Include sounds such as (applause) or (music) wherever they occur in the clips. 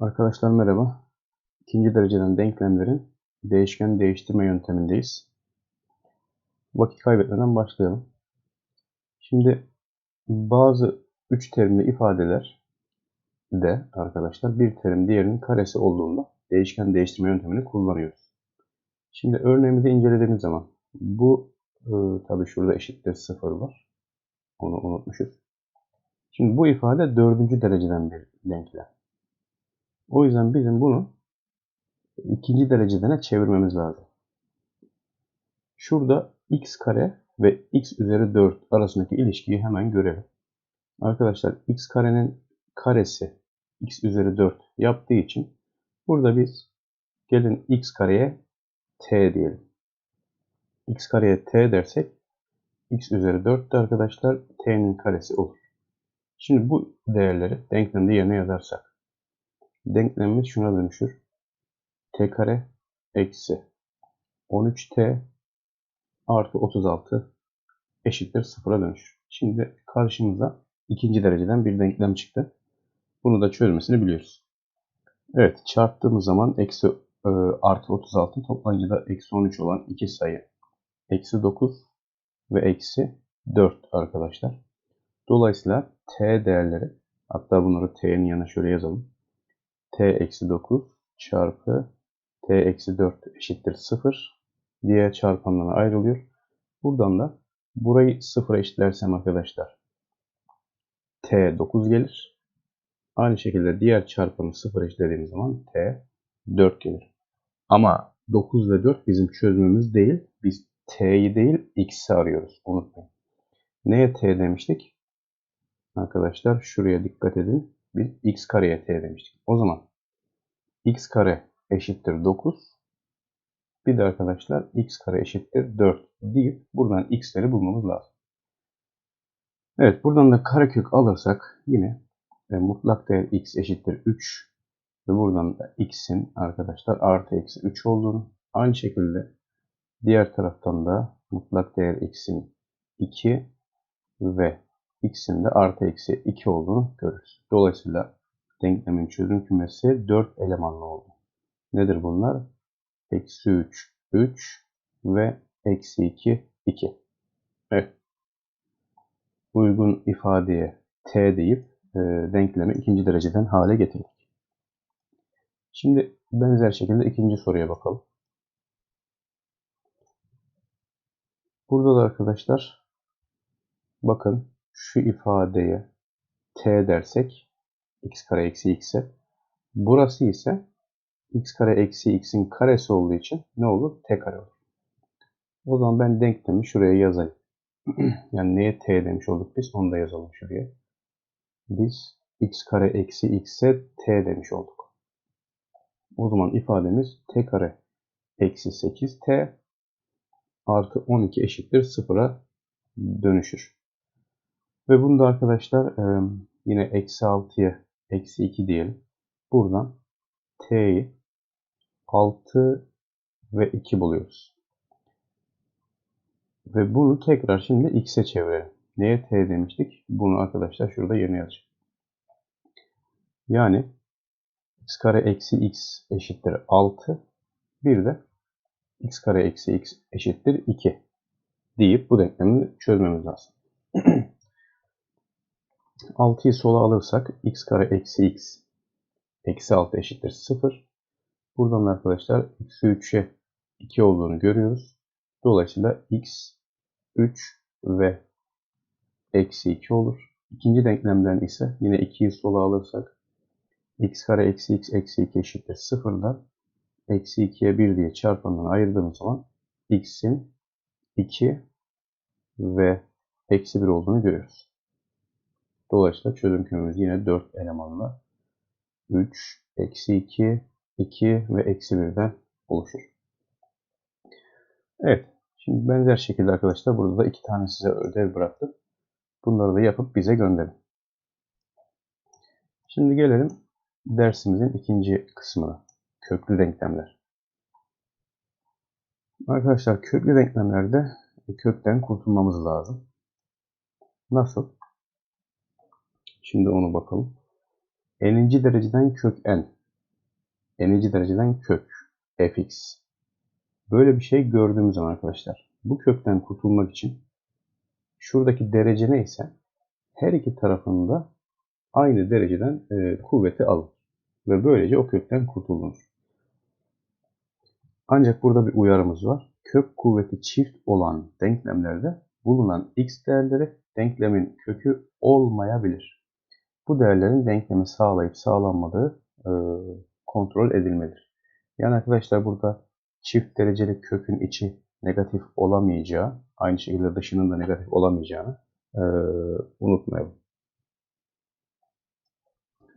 Arkadaşlar merhaba. İkinci dereceden denklemlerin değişken değiştirme yöntemindeyiz. Vakit kaybetmeden başlayalım. Şimdi bazı üç terimli ifadeler de arkadaşlar bir terim diğerinin karesi olduğunda değişken değiştirme yöntemini kullanıyoruz. Şimdi örneğimizi incelediğimiz zaman bu e, tabi şurada eşittir sıfır var. Onu unutmuşuz. Şimdi bu ifade dördüncü dereceden bir denklem. O yüzden bizim bunu ikinci derecedene çevirmemiz lazım. Şurada x kare ve x üzeri 4 arasındaki ilişkiyi hemen görelim. Arkadaşlar x karenin karesi x üzeri 4 yaptığı için burada biz gelin x kareye t diyelim. x kareye t dersek x üzeri 4 de arkadaşlar t'nin karesi olur. Şimdi bu değerleri denklemde yerine yazarsak denklemimiz şuna dönüşür. t kare eksi 13t artı 36 eşittir sıfıra dönüşür. Şimdi karşımıza ikinci dereceden bir denklem çıktı. Bunu da çözmesini biliyoruz. Evet çarptığımız zaman eksi e, artı 36 toplayıcıda eksi 13 olan iki sayı. Eksi 9 ve eksi 4 arkadaşlar. Dolayısıyla t değerleri hatta bunları t'nin yanına şöyle yazalım t eksi 9 çarpı t eksi 4 eşittir 0 diye çarpanlara ayrılıyor. Buradan da burayı 0'a eşitlersem arkadaşlar t 9 gelir. Aynı şekilde diğer çarpanı 0 eşitlediğimiz zaman t 4 gelir. Ama 9 ve 4 bizim çözümümüz değil. Biz t'yi değil x'i arıyoruz. Unutmayın. Neye t demiştik? Arkadaşlar şuraya dikkat edin. Biz x kareye t demiştik. O zaman x kare eşittir 9. Bir de arkadaşlar x kare eşittir 4 deyip buradan x'leri bulmamız lazım. Evet buradan da karekök alırsak yine e, mutlak değer x eşittir 3 ve buradan da x'in arkadaşlar artı eksi 3 olduğunu aynı şekilde diğer taraftan da mutlak değer x'in 2 ve x'in de artı eksi 2 olduğunu görürüz. Dolayısıyla denklemin çözüm kümesi 4 elemanlı oldu. Nedir bunlar? Eksi 3, 3 ve eksi 2, 2. Evet. Uygun ifadeye t deyip e, denklemi ikinci dereceden hale getirdik. Şimdi benzer şekilde ikinci soruya bakalım. Burada da arkadaşlar bakın şu ifadeye t dersek x kare eksi x'e. Burası ise x kare eksi x'in karesi olduğu için ne olur? t kare olur. O zaman ben denklemi şuraya yazayım. (clears throat) yani neye t demiş olduk biz? Onu da yazalım şuraya. Biz x kare eksi x'e t demiş olduk. O zaman ifademiz t kare eksi 8t artı 12 eşittir 0'a dönüşür. Ve bunu da arkadaşlar yine eksi 6'ya eksi 2 diyelim. Buradan t'yi 6 ve 2 buluyoruz. Ve bunu tekrar şimdi x'e çevirelim. Neye t demiştik? Bunu arkadaşlar şurada yerine yazacağım. Yani x kare eksi x eşittir 6. Bir de x kare eksi x eşittir 2 deyip bu denklemi çözmemiz lazım. (clears throat) 6'yı sola alırsak x kare eksi x eksi 6 eşittir 0. Buradan arkadaşlar x 3'e 2 olduğunu görüyoruz. Dolayısıyla x 3 ve eksi 2 olur. İkinci denklemden ise yine 2'yi sola alırsak x kare eksi x eksi 2 eşittir 0'dan eksi 2'ye 1 diye çarpandan ayırdığımız zaman x'in 2 ve eksi 1 olduğunu görüyoruz. Dolayısıyla çözüm kümemiz yine 4 elemanla 3, eksi 2, 2 ve eksi 1'den oluşur. Evet. Şimdi benzer şekilde arkadaşlar burada da iki tane size ödev bıraktım. Bunları da yapıp bize gönderin. Şimdi gelelim dersimizin ikinci kısmına. Köklü denklemler. Arkadaşlar köklü denklemlerde kökten kurtulmamız lazım. Nasıl? Şimdi onu bakalım. N'inci dereceden kök n n'inci dereceden kök fx. Böyle bir şey gördüğümüz zaman arkadaşlar bu kökten kurtulmak için şuradaki derece neyse her iki tarafında aynı dereceden e, kuvveti alın. Ve böylece o kökten kurtulunur. Ancak burada bir uyarımız var. Kök kuvveti çift olan denklemlerde bulunan x değerleri denklemin kökü olmayabilir. Bu değerlerin denklemi sağlayıp sağlanmadığı e, kontrol edilmelidir. Yani arkadaşlar burada çift dereceli kökün içi negatif olamayacağı, aynı şekilde dışının da negatif olamayacağını e, unutmayalım.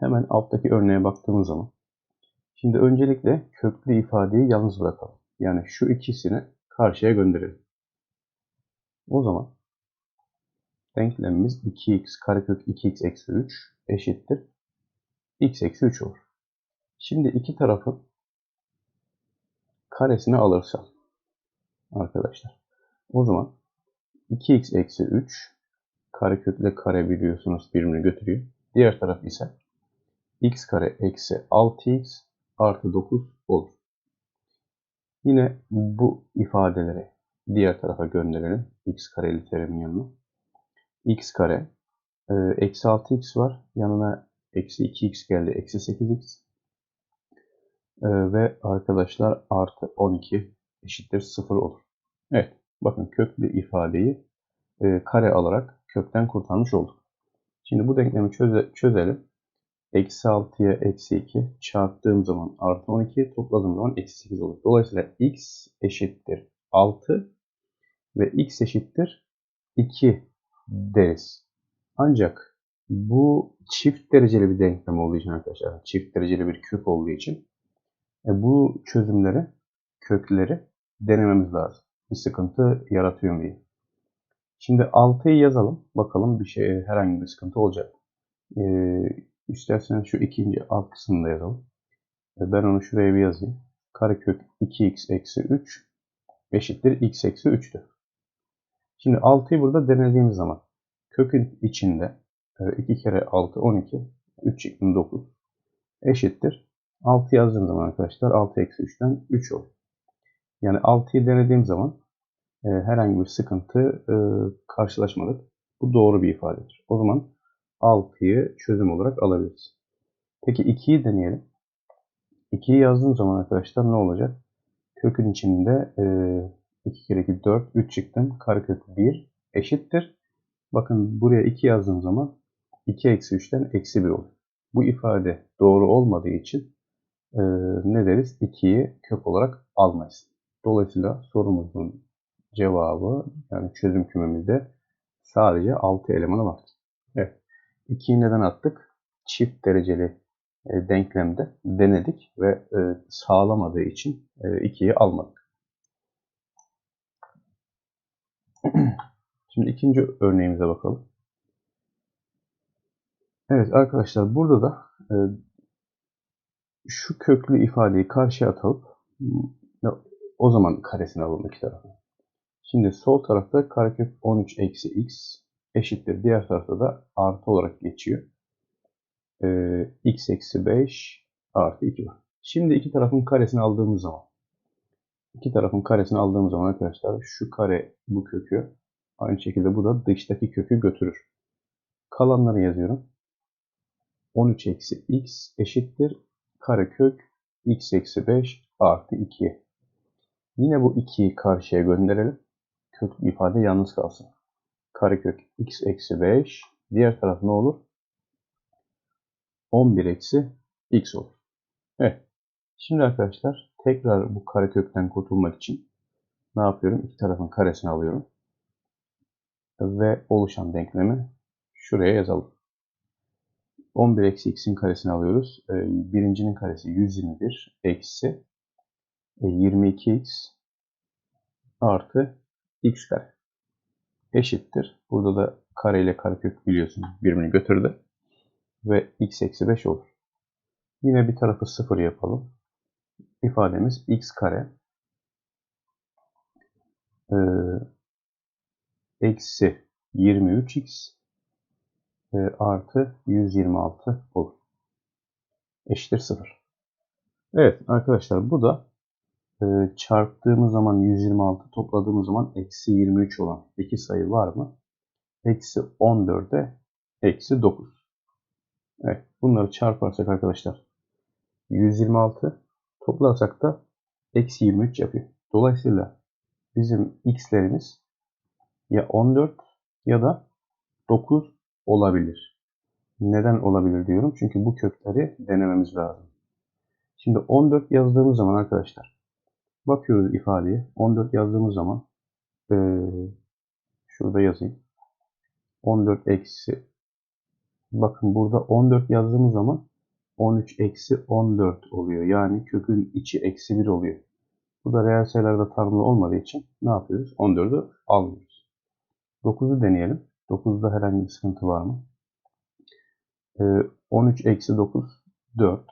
Hemen alttaki örneğe baktığımız zaman Şimdi öncelikle köklü ifadeyi yalnız bırakalım. Yani şu ikisini karşıya gönderelim. O zaman denklemimiz 2x karekök 2x eksi 3 eşittir x eksi 3 olur. Şimdi iki tarafın karesini alırsam arkadaşlar o zaman 2x eksi 3 karekökle kare biliyorsunuz birbirini götürüyor. Diğer taraf ise x kare eksi 6x artı 9 olur. Yine bu ifadeleri diğer tarafa gönderelim. x kareli terimin yanına. x kare eksi 6x var. Yanına eksi 2x geldi. Eksi 8x. E, ve arkadaşlar artı 12 eşittir 0 olur. Evet. Bakın köklü ifadeyi e, kare alarak kökten kurtarmış olduk. Şimdi bu denklemi çöze, çözelim. Eksi 6'ya eksi 2 çarptığım zaman artı 12 topladığım zaman eksi 8 olur. Dolayısıyla x eşittir 6 ve x eşittir 2 deriz. Ancak bu çift dereceli bir denklem olduğu için arkadaşlar, çift dereceli bir kök olduğu için e, bu çözümleri, kökleri denememiz lazım. Bir sıkıntı yaratıyor mu diye. Şimdi 6'yı yazalım. Bakalım bir şey herhangi bir sıkıntı olacak. Ee, İsterseniz şu ikinci alt kısmında yazalım. Ben onu şuraya bir yazayım. Karekök 2x eksi 3 eşittir x eksi 3'tür. Şimdi 6'yı burada denediğimiz zaman kökün içinde 2 e, kere 6 12 3 çıktı 9 eşittir. 6 yazdığım zaman arkadaşlar 6 eksi 3'ten 3 olur. Yani 6'yı denediğim zaman e, herhangi bir sıkıntı e, karşılaşmadık. Bu doğru bir ifadedir. O zaman 6'yı çözüm olarak alabiliriz. Peki 2'yi deneyelim. 2'yi yazdığım zaman arkadaşlar ne olacak? Kökün içinde e, 2 kere 2 4, 3 çıktım. Karekök 1 eşittir. Bakın buraya 2 yazdığım zaman 2 eksi 3'ten eksi 1 olur. Bu ifade doğru olmadığı için e, ne deriz? 2'yi kök olarak almayız. Dolayısıyla sorumuzun cevabı yani çözüm kümemizde sadece 6 elemanı var. Evet. 2'yi neden attık? Çift dereceli e, denklemde denedik ve e, sağlamadığı için 2'yi e, almadık. (clears throat) Şimdi ikinci örneğimize bakalım. Evet arkadaşlar burada da şu köklü ifadeyi karşıya atıp o zaman karesini alalım iki tarafı. Şimdi sol tarafta karekök 13 eksi x eşittir. Diğer tarafta da artı olarak geçiyor. Ee, x eksi 5 artı 2 var. Şimdi iki tarafın karesini aldığımız zaman iki tarafın karesini aldığımız zaman arkadaşlar şu kare bu kökü aynı şekilde bu da dıştaki kökü götürür. Kalanları yazıyorum. 13 eksi x eşittir karekök x eksi 5 artı 2. Yine bu 2'yi karşıya gönderelim. Köklü ifade yalnız kalsın karekök x eksi 5. Diğer taraf ne olur? 11 eksi x olur. Evet. Şimdi arkadaşlar tekrar bu karekökten kurtulmak için ne yapıyorum? İki tarafın karesini alıyorum. Ve oluşan denklemi şuraya yazalım. 11 eksi x'in karesini alıyoruz. Ee, birincinin karesi 121 eksi 22x e, artı x kare eşittir. Burada da kare ile karekök biliyorsunuz birbirini götürdü. Ve x eksi 5 olur. Yine bir tarafı 0 yapalım. İfademiz x kare e, eksi 23x e, artı 126 olur. Eşittir 0. Evet arkadaşlar bu da e, çarptığımız zaman 126 topladığımız zaman eksi 23 olan iki sayı var mı? Eksi 14'e eksi 9. Evet bunları çarparsak arkadaşlar 126 toplarsak da eksi 23 yapıyor. Dolayısıyla bizim x'lerimiz ya 14 ya da 9 olabilir. Neden olabilir diyorum? Çünkü bu kökleri denememiz lazım. Şimdi 14 yazdığımız zaman arkadaşlar bakıyoruz ifadeye. 14 yazdığımız zaman ee, şurada yazayım. 14 eksi bakın burada 14 yazdığımız zaman 13 eksi 14 oluyor. Yani kökün içi eksi 1 oluyor. Bu da reel sayılarda tanımlı olmadığı için ne yapıyoruz? 14'ü almıyoruz. 9'u deneyelim. 9'da herhangi bir sıkıntı var mı? Ee, 13 eksi 9 4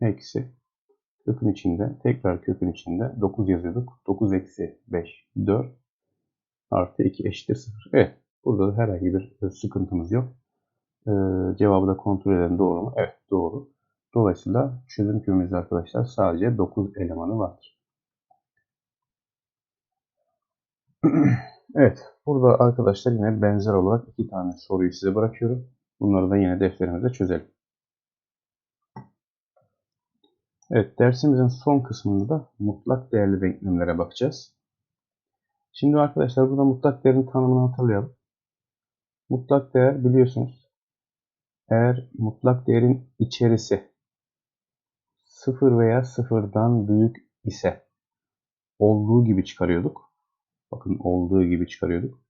eksi kökün içinde tekrar kökün içinde 9 yazıyorduk. 9 eksi 5 4 artı 2 eşittir 0. Evet. Burada da herhangi bir sıkıntımız yok. Ee, cevabı da kontrol edelim doğru mu? Evet doğru. Dolayısıyla çözüm kümemizde arkadaşlar sadece 9 elemanı vardır. Evet. Burada arkadaşlar yine benzer olarak iki tane soruyu size bırakıyorum. Bunları da yine defterimizde çözelim. Evet, dersimizin son kısmında da mutlak değerli denklemlere bakacağız. Şimdi arkadaşlar burada mutlak değerin tanımını hatırlayalım. Mutlak değer biliyorsunuz. Eğer mutlak değerin içerisi sıfır veya sıfırdan büyük ise olduğu gibi çıkarıyorduk. Bakın olduğu gibi çıkarıyorduk.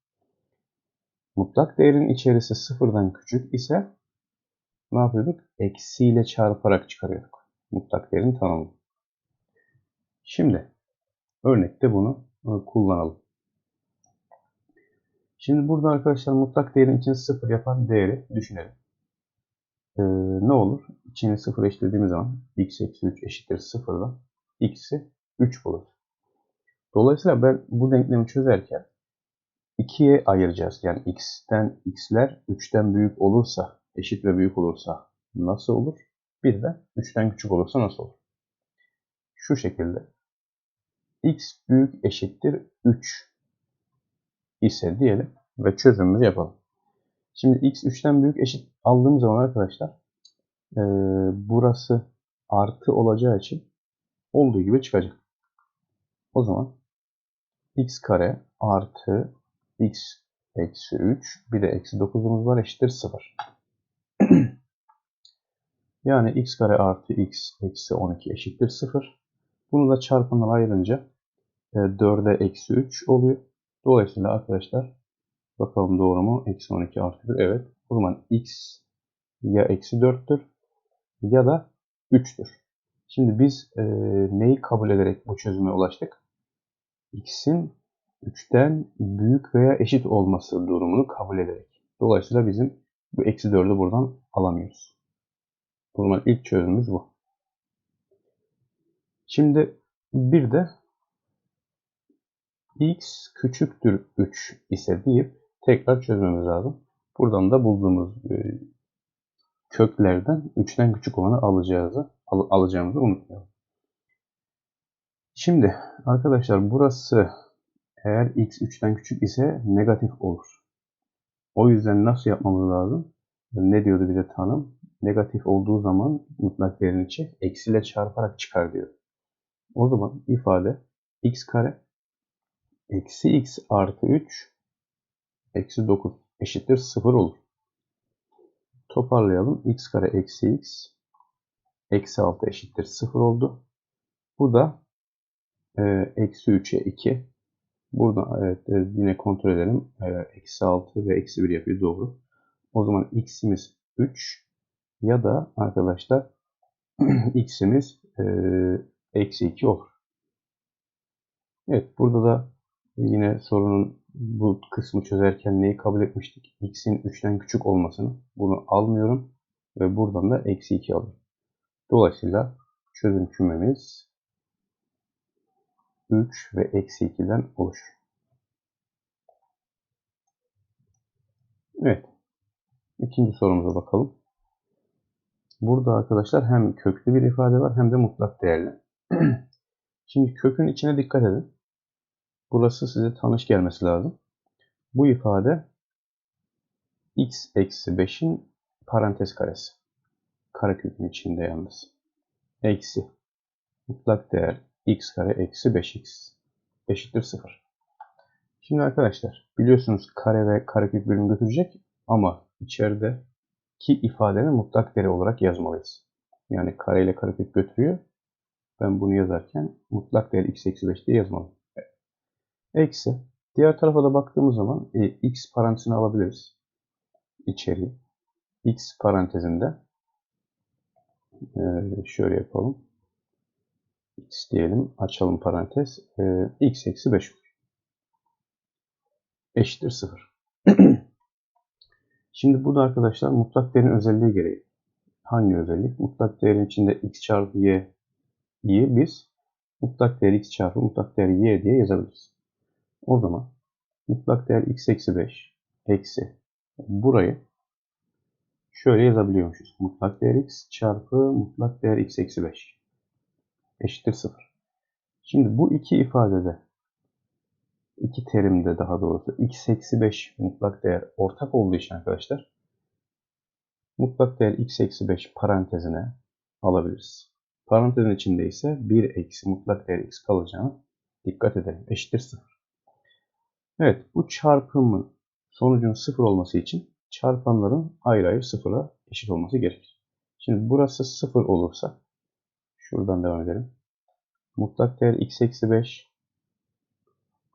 Mutlak değerin içerisi sıfırdan küçük ise ne yapıyorduk? Eksiyle çarparak çıkarıyorduk. Mutlak değerin tanımı. Şimdi örnekte bunu e, kullanalım. Şimdi burada arkadaşlar mutlak değerin için sıfır yapan değeri düşünelim. Ee, ne olur? İçini sıfır eşitlediğimiz zaman x eksi 3 eşittir sıfırdan x'i 3 bulur. Dolayısıyla ben bu denklemi çözerken 2'ye ayıracağız. Yani x'ten x'ler 3'ten büyük olursa, eşit ve büyük olursa nasıl olur? Bir de 3'ten küçük olursa nasıl olur? Şu şekilde. x büyük eşittir 3 ise diyelim ve çözümümüzü yapalım. Şimdi x 3'ten büyük eşit aldığım zaman arkadaşlar e, burası artı olacağı için olduğu gibi çıkacak. O zaman x kare artı x eksi 3 bir de eksi 9'umuz var eşittir 0. (clears throat) yani x kare artı x eksi 12 eşittir 0. Bunu da çarpanlar ayırınca e, 4'e eksi 3 oluyor. Dolayısıyla arkadaşlar bakalım doğru mu? Eksi 12 artı 1. Evet. O zaman x ya eksi 4'tür ya da 3'tür. Şimdi biz e, neyi kabul ederek bu çözüme ulaştık? X'in 3'ten büyük veya eşit olması durumunu kabul ederek. Dolayısıyla bizim bu eksi 4'ü buradan alamıyoruz. O zaman ilk çözümümüz bu. Şimdi bir de x küçüktür 3 ise deyip tekrar çözmemiz lazım. Buradan da bulduğumuz e, köklerden 3'ten küçük olanı alacağımızı, al, alacağımızı unutmayalım. Şimdi arkadaşlar burası eğer x 3'ten küçük ise negatif olur. O yüzden nasıl yapmamız lazım? Ne diyordu bize tanım? Negatif olduğu zaman mutlak değerin içi eksiyle çarparak çıkar diyor. O zaman ifade x kare eksi x artı 3 eksi 9 eşittir 0 olur. Toparlayalım. x kare eksi x eksi 6 eşittir 0 oldu. Bu da eksi 3'e 2. Burada evet, e, yine kontrol edelim. E, eksi 6 ve eksi 1 yapıyor. Doğru. O zaman x'imiz 3 ya da arkadaşlar (clears throat) x'imiz e, eksi 2 olur. Evet burada da yine sorunun bu kısmı çözerken neyi kabul etmiştik? x'in 3'ten küçük olmasını. Bunu almıyorum. Ve buradan da eksi 2 alıyorum. Dolayısıyla çözüm kümemiz 3 ve eksi 2'den oluşur. Evet. İkinci sorumuza bakalım. Burada arkadaşlar hem köklü bir ifade var hem de mutlak değerli. (clears throat) Şimdi kökün içine dikkat edin. Burası size tanış gelmesi lazım. Bu ifade x eksi 5'in parantez karesi. Karekökün içinde yalnız. Eksi. Mutlak değer x kare eksi 5x eşittir 0. Şimdi arkadaşlar biliyorsunuz kare ve karekök bölüm götürecek ama içeride ki ifadenin mutlak değeri olarak yazmalıyız. Yani kare ile karekök götürüyor. Ben bunu yazarken mutlak değer x eksi 5 diye yazmalıyım. Eksi. Diğer tarafa da baktığımız zaman e, x parantezini alabiliriz. İçeri. x parantezinde e, şöyle yapalım. X diyelim. Açalım parantez. E, x eksi 5 olur. Eşittir 0. (clears throat) Şimdi bu da arkadaşlar mutlak değerin özelliği gereği. Hangi özellik? Mutlak değerin içinde x çarpı y y'yi biz mutlak değer x çarpı mutlak değer y diye yazabiliriz. O zaman mutlak değer x eksi 5 eksi burayı şöyle yazabiliyormuşuz. Mutlak değer x çarpı mutlak değer x eksi 5 eşittir 0. Şimdi bu iki ifadede iki terimde daha doğrusu x eksi 5 mutlak değer ortak olduğu için arkadaşlar mutlak değer x eksi 5 parantezine alabiliriz. Parantezin içinde ise 1 eksi mutlak değer x kalacağına dikkat edelim. Eşittir 0. Evet bu çarpımın sonucun 0 olması için çarpanların ayrı ayrı 0'a eşit olması gerekir. Şimdi burası 0 olursa şuradan devam edelim. Mutlak değer x eksi 5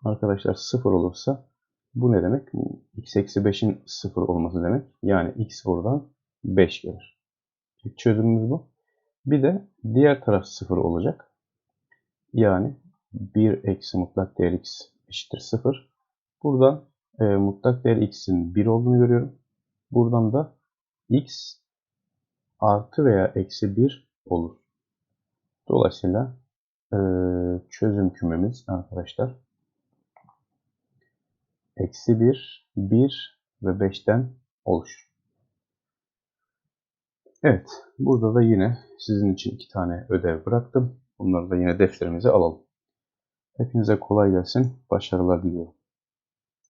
arkadaşlar 0 olursa bu ne demek? x eksi 5'in 0 olması demek. Yani x buradan 5 gelir. Çözümümüz bu. Bir de diğer taraf 0 olacak. Yani 1 eksi mutlak değer x eşittir 0. Buradan e, mutlak değer x'in 1 olduğunu görüyorum. Buradan da x artı veya eksi 1 olur. Dolayısıyla e, çözüm kümemiz arkadaşlar eksi 1, 1 ve 5'ten oluşur. Evet, burada da yine sizin için iki tane ödev bıraktım. Bunları da yine defterimize alalım. Hepinize kolay gelsin, başarılar diliyorum.